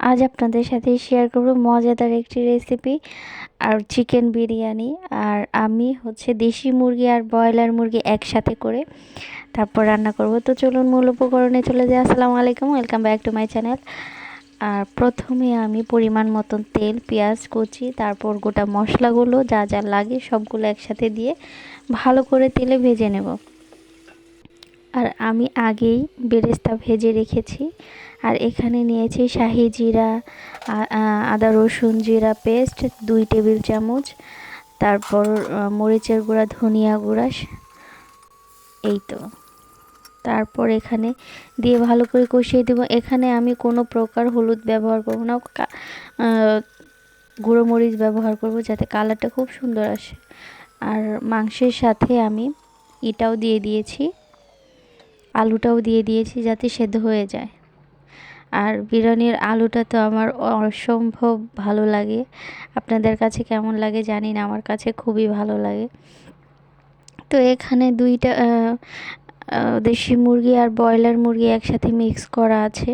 আজ আপনাদের সাথে শেয়ার করব মজাদার একটি রেসিপি আর চিকেন বিরিয়ানি, আর আমি হচ্ছে দেশি মুরগি আর ব্রয়লার মুরগি একসাথে করে তারপর রান্না করব। তো চলুন মূল উপকরণে চলে যাই। আসসালামু আলাইকুম welcome back to my channel আর প্রথমে আমি পরিমাণ মতন তেল, পেঁয়াজ, কুচি, তারপর গোটা মশলাগুলো যা যা লাগে সবগুলো একসাথে দিয়ে ভালো করে তেলে ভেজে নেব। আর আমি আগেই বেরেস্তা ভেজে রেখেছি। আর এখানে নিয়েছি শাহি জিরা আদা রসুন জিরা পেস্ট, দুই টেবিল চামচ, তারপর মরিচের গুঁড়া, ধনিয়া গুঁড়া, এই তো। তারপর এখানে দিয়ে ভালো করে কষিয়ে দেবো। এখানে আমি কোনো প্রকার হলুদ ব্যবহার করব না গুঁড়ো মরিচ ব্যবহার করব যাতে কালারটা খুব সুন্দর আসে। আর মাংসের সাথে আমি এটাও দিয়ে দিয়েছি। আলুটাও দিয়ে দিয়েছি যাতে সেদ্ধ হয়ে যায়। আর বিরিয়ানির আলুটা তো আমার অসম্ভব ভালো লাগে। আপনাদের কাছে কেমন লাগে জানি না, আমার কাছে খুবই ভালো লাগে। তো এখানে দুইটা দেশি মুরগি আর ব্রয়লার মুরগি একসাথে মিক্স করা আছে।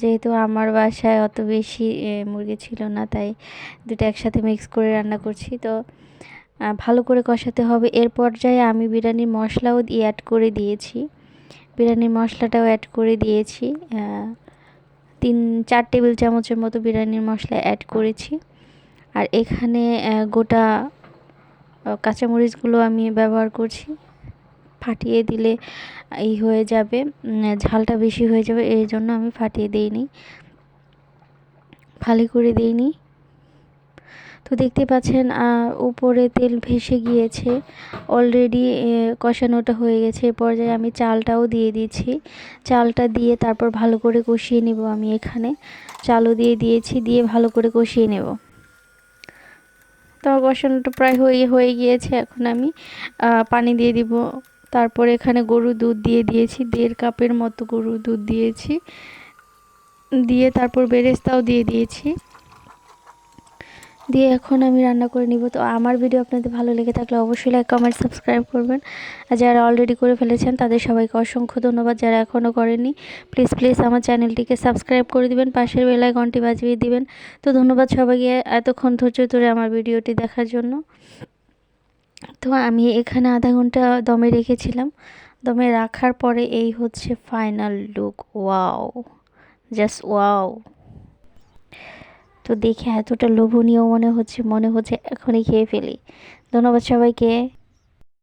যেহেতু আমার বাসায় অত বেশি মুরগি ছিল না, তাই দুটো একসাথে মিক্স করে রান্না করছি। তো ভালো করে কষাতে হবে। এর পর্যায়ে আমি বিরিয়ানির মশলাও অ্যাড করে দিয়েছি। বিরিয়ানির মশলাটাও অ্যাড করে দিয়েছি তিন, চার টেবিল চামচের মতো বিরিয়ানির মশলা অ্যাড করেছি। আর এখানে গোটা কাঁচামরিচগুলো আমি ব্যবহার করছি। ফাটিয়ে দিলে এই হয়ে যাবে ঝালটা বেশি হয়ে যাবে এই জন্য আমি ফাটিয়ে দিইনি, ফালি করে দিইনি। তো দেখতে পাচ্ছেন উপরে তেল ভেসে গিয়েছে। অলরেডি কষানোটা হয়ে গেছে। এ পর্যায়ে আমি চালটাও দিয়ে দিচ্ছি চালটা দিয়ে তারপর ভালো করে কষিয়ে নেব আমি এখানে। চালও দিয়ে দিয়েছি, দিয়ে ভালো করে কষিয়ে নেব। তো কষানোটা প্রায় হয়ে হয়ে গিয়েছে। এখন আমি পানি দিয়ে দিব। তারপর এখানে গরু দুধ দিয়ে দিয়েছি। দেড় কাপের মতো গরুর দুধ দিয়েছি। দিয়ে তারপর বেরেস্তাও দিয়ে দিয়েছি। দিয়ে এখন আমি রান্না করে নিব। তো আমার ভিডিও আপনাদের ভালো লেগে থাকলে অবশ্যই লাইক কমেন্ট সাবস্ক্রাইব করবেন। আর যারা অলরেডি করে ফেলেছেন, তাদের সবাইকে অসংখ্য ধন্যবাদ। যারা এখনও করেনি প্লিজ প্লিজ আমার চ্যানেলটিকে সাবস্ক্রাইব করে দিবেন, পাশের বেলায় ঘন্টি বাজিয়ে দিবেন। তো ধন্যবাদ সবাইকে এতক্ষণ ধৈর্য ধরে আমার ভিডিওটি দেখার জন্য। তো আমি এখানে আধা ঘণ্টা দমে রেখেছিলাম। দমে রাখার পরে এই হচ্ছে final look wow just wow তো দেখে এতটা লোভনীয় মনে হচ্ছে মনে হচ্ছে এখনই খেয়ে ফেলি। ধন্যবাদ সবাইকে।